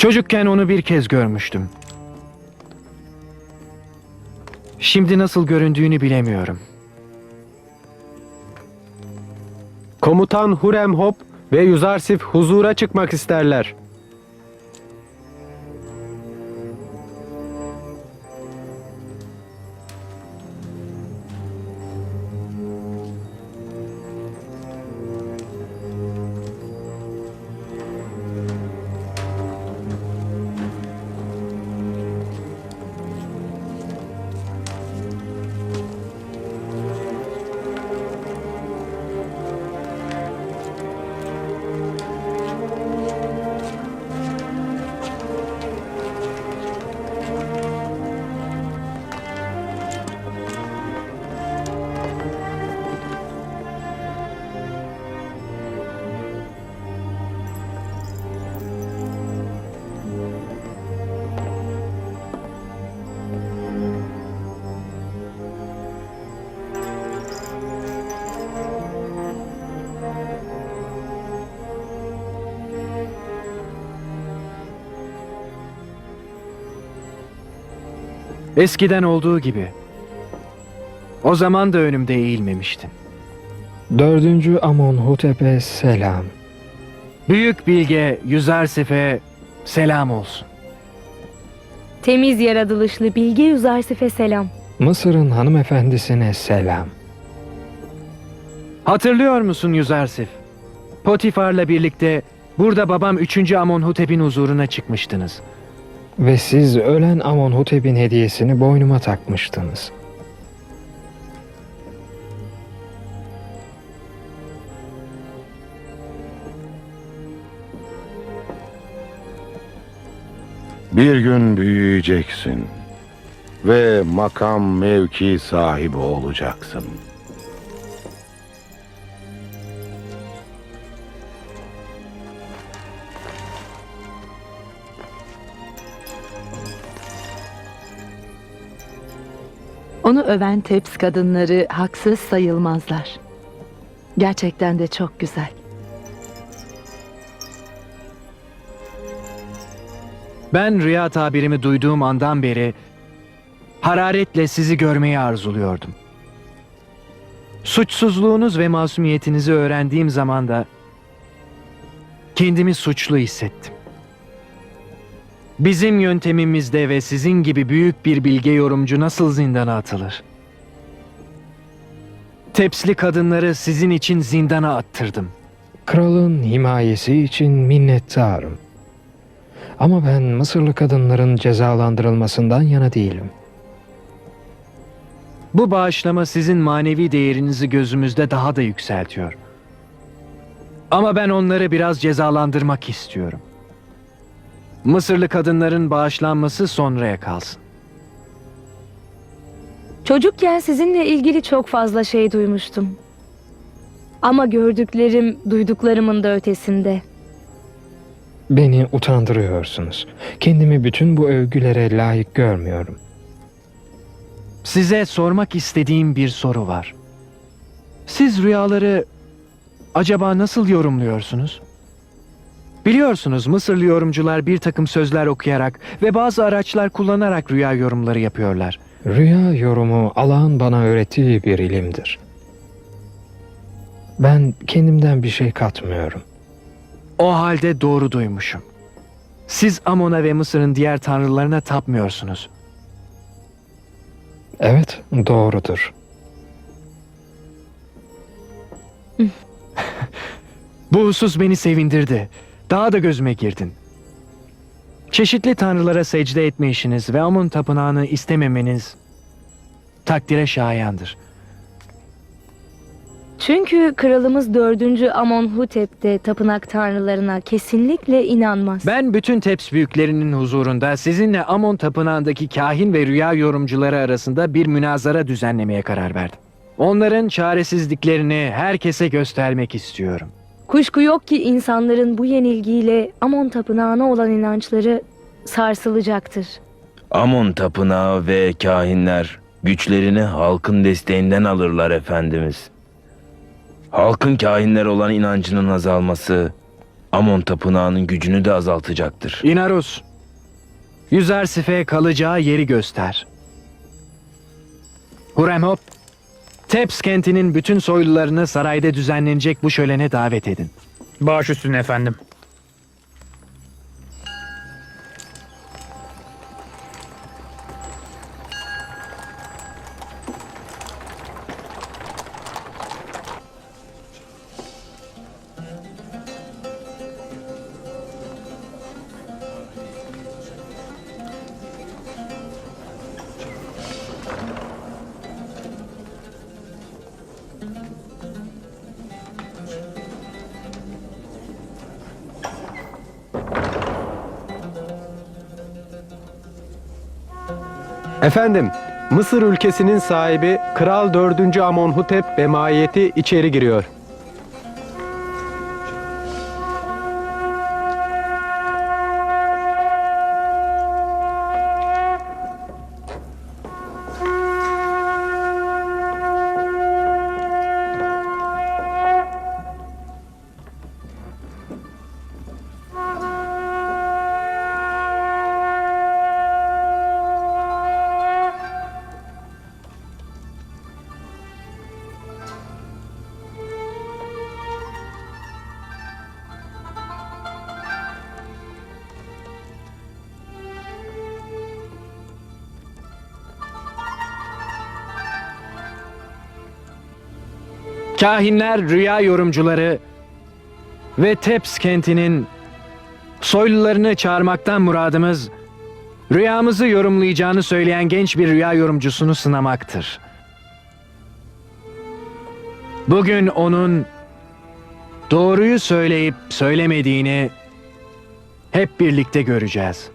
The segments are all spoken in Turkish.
Çocukken onu bir kez görmüştüm. Şimdi nasıl göründüğünü bilemiyorum. Komutan Hurem Hop ve Yuzarsif huzura çıkmak isterler. Eskiden olduğu gibi. O zaman da önümde eğilmemiştin. Dördüncü Amonhotep'e selam. Büyük bilge Yüzarsif'e selam olsun. Temiz yaratılışlı Bilge Yüzarsif'e selam. Mısır'ın hanımefendisine selam. Hatırlıyor musun Yüzarsif? Potifar'la birlikte burada babam 3. Amonhotep'in huzuruna çıkmıştınız. Ve siz ölen Amonhotep'in hediyesini boynuma takmıştınız. Bir gün büyüyeceksin ve makam mevki sahibi olacaksın. Onu öven Teps kadınları haksız sayılmazlar. Gerçekten de çok güzel. Ben rüya tabirimi duyduğum andan beri hararetle sizi görmeyi arzuluyordum. Suçsuzluğunuz ve masumiyetinizi öğrendiğim zaman da kendimi suçlu hissettim. Bizim yöntemimizde ve sizin gibi büyük bir bilge yorumcu nasıl zindana atılır? Tepsli kadınları sizin için zindana attırdım. Kralın himayesi için minnettarım. Ama ben Mısırlı kadınların cezalandırılmasından yana değilim. Bu bağışlama sizin manevi değerinizi gözümüzde daha da yükseltiyor. Ama ben onları biraz cezalandırmak istiyorum. Mısırlı kadınların bağışlanması sonraya kalsın. Çocukken sizinle ilgili çok fazla şey duymuştum. Ama gördüklerim duyduklarımın da ötesinde. Beni utandırıyorsunuz. Kendimi bütün bu övgülere layık görmüyorum. Size sormak istediğim bir soru var. Siz rüyaları acaba nasıl yorumluyorsunuz? Biliyorsunuz Mısırlı yorumcular bir takım sözler okuyarak ve bazı araçlar kullanarak rüya yorumları yapıyorlar. Rüya yorumu Allah'ın bana öğrettiği bir ilimdir. Ben kendimden bir şey katmıyorum. O halde doğru duymuşum. Siz Amon'a ve Mısır'ın diğer tanrılarına tapmıyorsunuz. Evet, doğrudur. Bu husus beni sevindirdi. Daha da gözüme girdin. Çeşitli tanrılara secde etme işiniz ve Amon tapınağını istememeniz takdire şayandır. Çünkü kralımız 4. Amonhotep de tapınak tanrılarına kesinlikle inanmaz. Ben bütün Teps büyüklerinin huzurunda sizinle Amon tapınağındaki kahin ve rüya yorumcuları arasında bir münazara düzenlemeye karar verdim. Onların çaresizliklerini herkese göstermek istiyorum. Kuşku yok ki insanların bu yenilgiyle Amon tapınağına olan inançları sarsılacaktır. Amon tapınağı ve kahinler güçlerini halkın desteğinden alırlar efendimiz. Halkın kahinler olan inancının azalması Amon tapınağının gücünü de azaltacaktır. Inarus, Yüzersif'e kalacağı yeri göster. Huremhop, Teps kentinin bütün soylularını sarayda düzenlenecek bu şölene davet edin. Baş üstüne efendim. Efendim, Mısır ülkesinin sahibi Kral 4. Amonhotep ve maiyeti içeri giriyor. Kahinler, rüya yorumcuları ve Teps kentinin soylularını çağırmaktan muradımız, rüyamızı yorumlayacağını söyleyen genç bir rüya yorumcusunu sınamaktır. Bugün onun doğruyu söyleyip söylemediğini hep birlikte göreceğiz.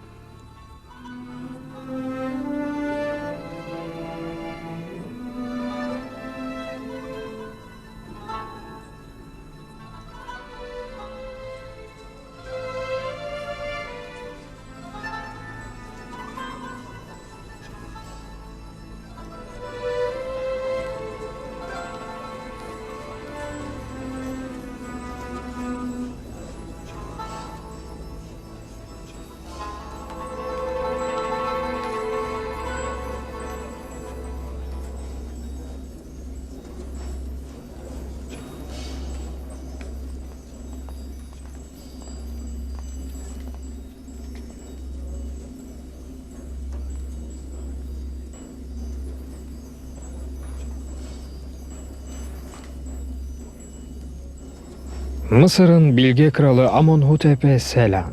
Mısır'ın bilge kralı Amonhotep'e selam.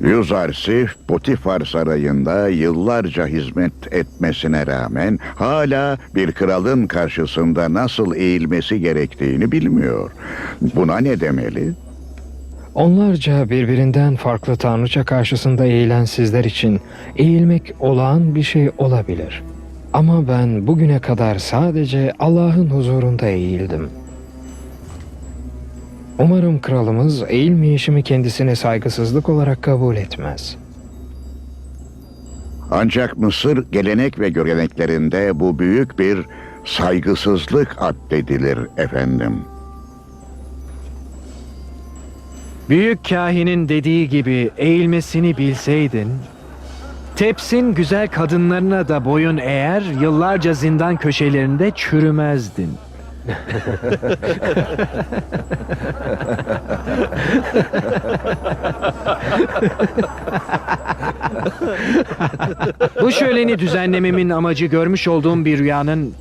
Yüzarsif, Potifar sarayında yıllarca hizmet etmesine rağmen hala bir kralın karşısında nasıl eğilmesi gerektiğini bilmiyor. Buna ne demeli? Onlarca birbirinden farklı tanrıça karşısında eğilen sizler için eğilmek olağan bir şey olabilir. Ama ben bugüne kadar sadece Allah'ın huzurunda eğildim. Umarım kralımız eğilmeyişimi kendisine saygısızlık olarak kabul etmez. Ancak Mısır gelenek ve göreneklerinde bu büyük bir saygısızlık addedilir efendim. Büyük kahinin dediği gibi eğilmesini bilseydin, Teps'in güzel kadınlarına da boyun eğer yıllarca zindan köşelerinde çürümezdin. Bu şöleni düzenlememin amacı görmüş olduğum bir rüyanın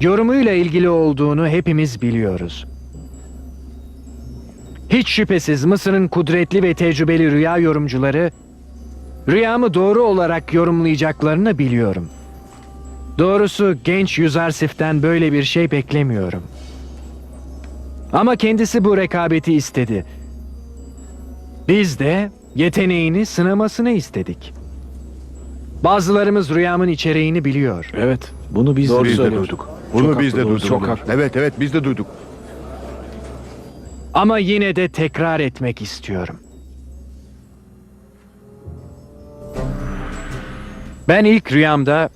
yorumuyla ilgili olduğunu hepimiz biliyoruz. Hiç şüphesiz Mısır'ın kudretli ve tecrübeli rüya yorumcuları rüyamı doğru olarak yorumlayacaklarını biliyorum. Doğrusu genç Yüzarsif'ten böyle bir şey beklemiyorum. Ama kendisi bu rekabeti istedi. Biz de yeteneğini sınamasını istedik. Bazılarımız rüyamın içeriğini biliyor. Evet, bunu biz de duyduk. Bunu biz de duyduk. Çok haklı. Evet evet biz de duyduk. Ama yine de tekrar etmek istiyorum. Ben ilk rüyamda